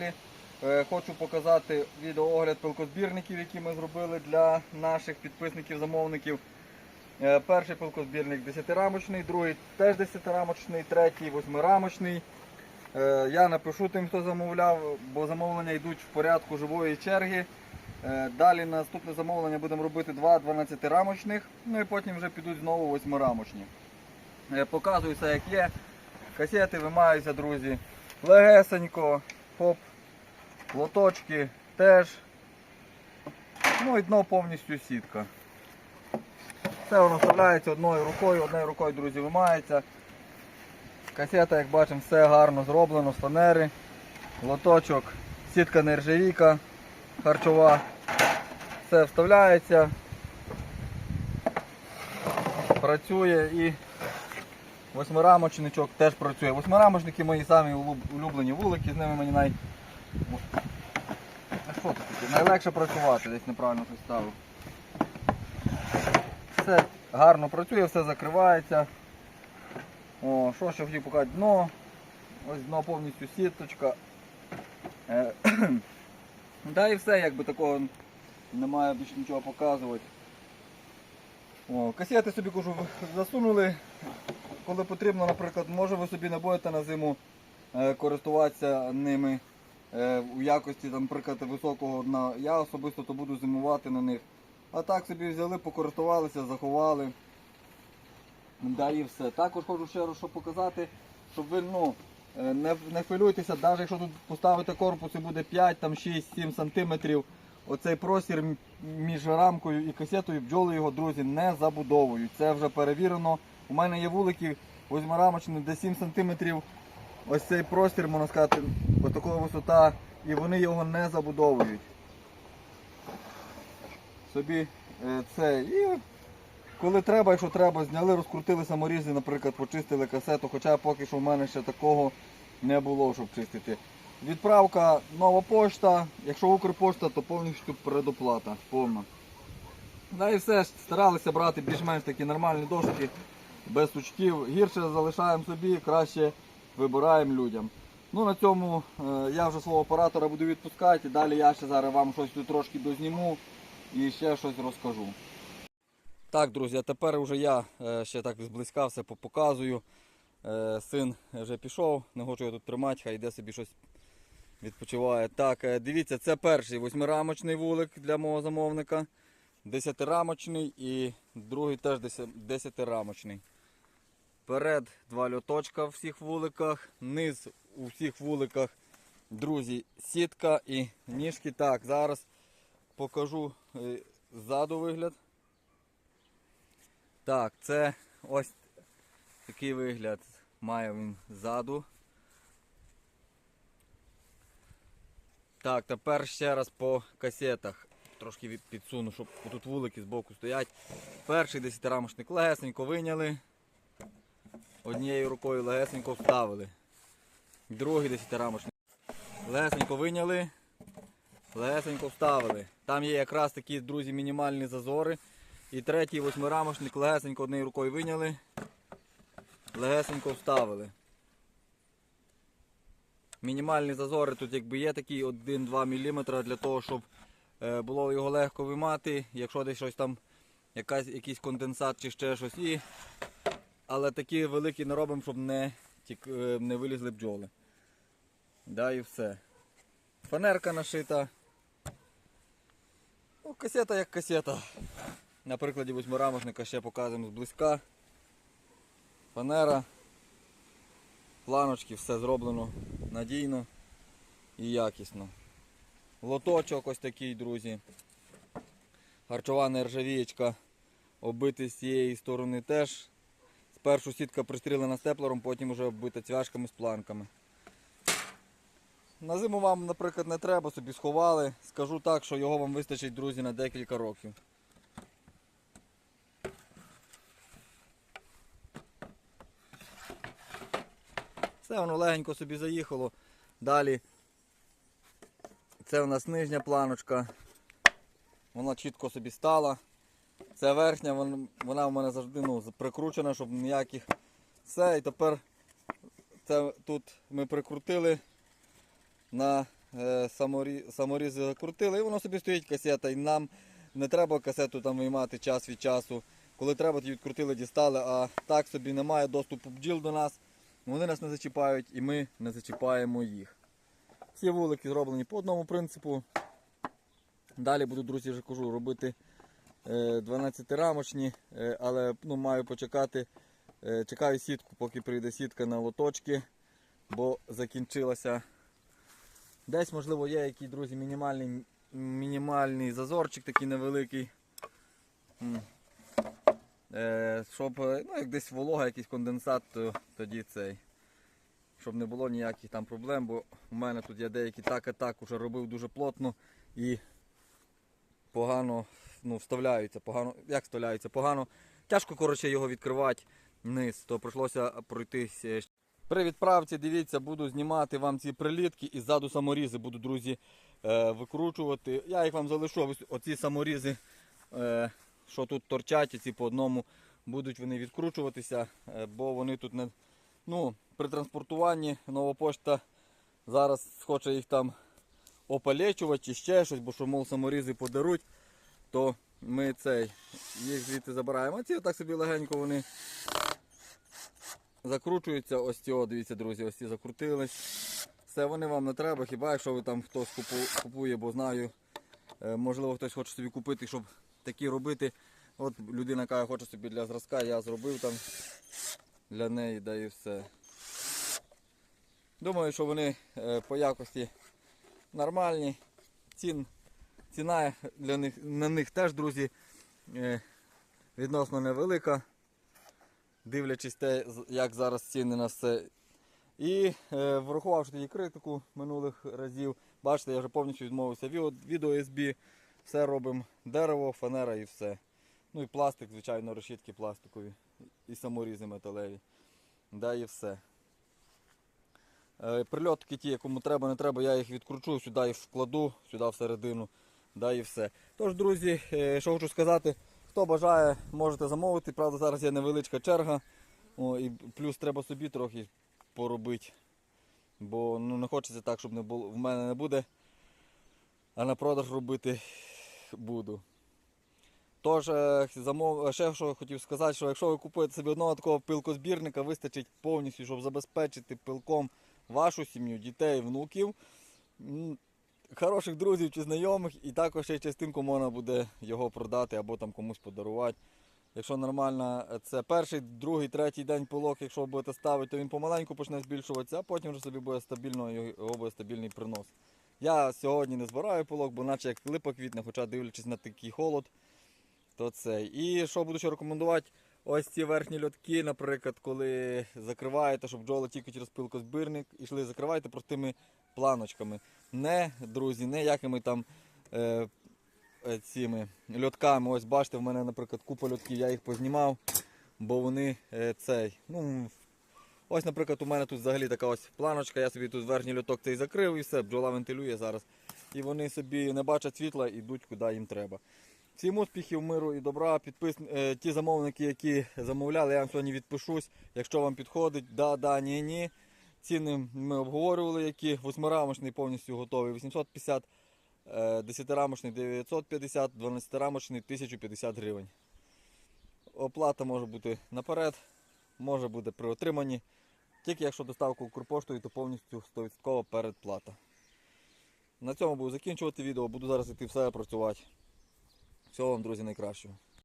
Далі е, хочу показати відеоогляд пилкозбірників, які ми зробили для наших підписників-замовників. Е, Перший пилкозбірник 10-рамочний, другий теж 10-рамочний, третій 8-рамочний. Е, Я напишу тим, хто замовляв, бо замовлення йдуть в порядку живої черги. Далі наступне замовлення будемо робити два 12-рамочних, ну і потім вже підуть знову 8-рамочні. Е, Показую все як є. Касети вимаються, друзі. Легесенько, хоп, лоточки теж. Ну і дно повністю сітка. Все воно вставляється одною рукою, одною рукою, друзі, вимається. Касета, як бачимо, все гарно зроблено фанери. Лоточок, сітка нержавійка харчова. Все вставляється. Працює і восьмирамочничок теж працює. Восьмирамочники мої самі улюблені вулики, з ними мені най... Таке? Найлегше працювати, десь неправильно щось ставив. Все гарно працює, все закривається. О, що ще хотів показати? Дно. Ось дно повністю сіточка. Е, Да і все, якби такого немає більше нічого показувати. О, касети собі кажу, засунули, коли потрібно, наприклад, може ви собі не будете на зиму е, користуватися ними у якості, наприклад, високого дна. Я особисто то буду зимувати на них. А так собі взяли, покористувалися, заховали. Да і все. Також хочу ще раз що показати, щоб ви ну, е, не, не хвилюйтеся, навіть якщо тут поставити корпус і буде 5, там 6, 7 сантиметрів, оцей простір між рамкою і касетою бджоли його, друзі, не забудовують. Це вже перевірено. У мене є вулики восьмирамочні, де 7 сантиметрів. Ось цей простір, можна сказати, ось такова висота, і вони його не забудовують. Собі е, це. І коли треба, якщо треба, зняли, розкрутили саморізи, наприклад, почистили касету, хоча поки що в мене ще такого не було, щоб чистити. Відправка нова пошта, якщо Укрпошта, то повністю предоплата повна. Да і все, старалися брати більш-менш такі нормальні дошки, без сучків. Гірше залишаємо собі, краще вибираємо людям. Ну на цьому е, я вже свого оператора буду відпускати. Далі я ще зараз вам щось тут трошки дозніму і ще щось розкажу. Так, друзі, тепер вже я е, ще так зблизька все показую. Е, Син вже пішов, не хочу його тут тримати, хай йде собі щось відпочиває. Так, дивіться, це перший восьмирамочний вулик для мого замовника. Десятирамочний і другий теж десятирамочний. Перед два льоточка в всіх вуликах, низ у всіх вуликах, друзі, сітка і ніжки. Так, зараз покажу е, ззаду вигляд. Так, це ось такий вигляд має він ззаду. Так, тепер ще раз по касетах. Трошки підсуну, щоб тут вулики збоку стоять. Перший 10-рамочник легесенько виняли. Однією рукою легесенько вставили. Другий 10-рамочник. Легесенько виняли. Легесенько вставили. Там є якраз такі, друзі, мінімальні зазори. І третій восьмирамочник легесенько однією рукою виняли. Легесенько вставили. Мінімальні зазори тут якби є такі 1-2 мм для того, щоб е, було його легко вимати, якщо десь щось там, якась, якийсь конденсат чи ще щось. І... Але такі великі не робимо, щоб не, тік, е, не вилізли бджоли. Да, і все. Фанерка нашита. Ну, касета як касета. На прикладі восьмирамочника ще показуємо зблизька. Фанера, планочки, все зроблено надійно і якісно. Лоточок ось такий, друзі. Харчова нержавієчка оббитий з цієї сторони теж. Спершу сітка пристрілена степлером, потім вже оббита цвяшками з планками. На зиму вам, наприклад, не треба, собі сховали. Скажу так, що його вам вистачить, друзі, на декілька років. Все, воно легенько собі заїхало. Далі це у нас нижня планочка. Вона чітко собі стала. Це верхня, вон- вона в мене завжди ну, прикручена, щоб ніяких. Все, і тепер це тут ми прикрутили на е, саморі, саморізи закрутили, і воно собі стоїть касета. І нам не треба касету там виймати час від часу. Коли треба, тоді відкрутили, дістали, а так собі немає доступу бджіл до нас. Вони нас не зачіпають і ми не зачіпаємо їх. Всі вулики зроблені по одному принципу. Далі буду, друзі, вже кажу, робити 12-рамочні, е, але ну, маю почекати. Е, Чекаю сітку, поки прийде сітка на лоточки, бо закінчилася. Десь, можливо, є якийсь, друзі, мінімальний, мінімальний зазорчик такий невеликий. Е, Щоб, е, ну, як десь волога, якийсь конденсат, то тоді цей. Щоб не було ніяких там проблем, бо у мене тут я деякі так і так уже робив дуже плотно і погано ну, вставляються, погано, як вставляються, погано. Тяжко коротше, його відкривати вниз, то прийшлося пройтись. е, При відправці, дивіться, буду знімати вам ці прилітки і ззаду саморізи буду, друзі, е, викручувати. Я їх вам залишу, оці саморізи, е, що тут торчать, ці по одному, будуть вони відкручуватися, бо вони тут не. Ну, при транспортуванні нова зараз хоче їх там опалечувати чи ще щось, бо що, мов, саморізи подаруть, то ми цей, їх звідти забираємо. А ці отак собі легенько вони закручуються. Ось ці, о, дивіться, друзі, ось ці закрутились. Все, вони вам не треба, хіба якщо ви там хтось купує, бо знаю, е, можливо хтось хоче собі купити, щоб такі робити. От людина каже, хоче собі для зразка, я зробив там для неї, да і все. Думаю, що вони е, по якості нормальні. Цін, ціна для них, на них теж, друзі, е, відносно невелика. Дивлячись те, як зараз ціни на все. І е, врахувавши тоді критику минулих разів, бачите, я вже повністю відмовився від, від ОСБ. Все робимо дерево, фанера і все. Ну і пластик, звичайно, решітки пластикові і саморізи металеві. Да і все. Е, Прильотки ті, кому треба, не треба, я їх відкручу, сюди їх вкладу, сюди всередину. Да і все. Тож, друзі, е, що хочу сказати, хто бажає, можете замовити. Правда, зараз є невеличка черга. О, і плюс треба собі трохи поробити. Бо ну, не хочеться так, щоб не було. В мене не буде. А на продаж робити буду. Тож, е, ще що хотів сказати, що якщо ви купуєте собі одного такого пилкозбірника, вистачить повністю, щоб забезпечити пилком вашу сім'ю, дітей, внуків, хороших друзів чи знайомих, і також ще частинку можна буде його продати або там комусь подарувати. Якщо нормально, е, це перший, другий, третій день пилок, якщо будете ставити, то він помаленьку почне збільшуватися, а потім вже собі буде стабільно, його буде стабільний принос. Я сьогодні не збираю пилок, бо наче як липа квітне, хоча дивлячись на такий холод, то цей. І що буду ще рекомендувати, ось ці верхні льотки, наприклад, коли закриваєте, щоб бджоли тільки через пилкозбірник ішли, закривайте простими планочками. Не, друзі, не якими там е, е, цими льотками. Ось бачите, в мене, наприклад, купа льотків, я їх познімав, бо вони е, цей. ну, Ось, наприклад, у мене тут взагалі така ось планочка, я собі тут верхній льоток цей закрив і все, бджола вентилює зараз. І вони собі не бачать світла і йдуть куди їм треба. Всім успіхів, миру і добра. Підпис... е, Ті замовники, які замовляли, я вам сьогодні відпишусь. Якщо вам підходить, да, да, ні, ні. Ціни ми обговорювали, які восьмирамочний повністю готовий 850, е, 10-рамочний 950, 12-рамочний 1050 гривень. Оплата може бути наперед, може бути при отриманні. Тільки якщо доставка Укрпоштою, то повністю 100% передплата. На цьому буду закінчувати відео, буду зараз йти в себе працювати. Всього вам, друзі, найкращого.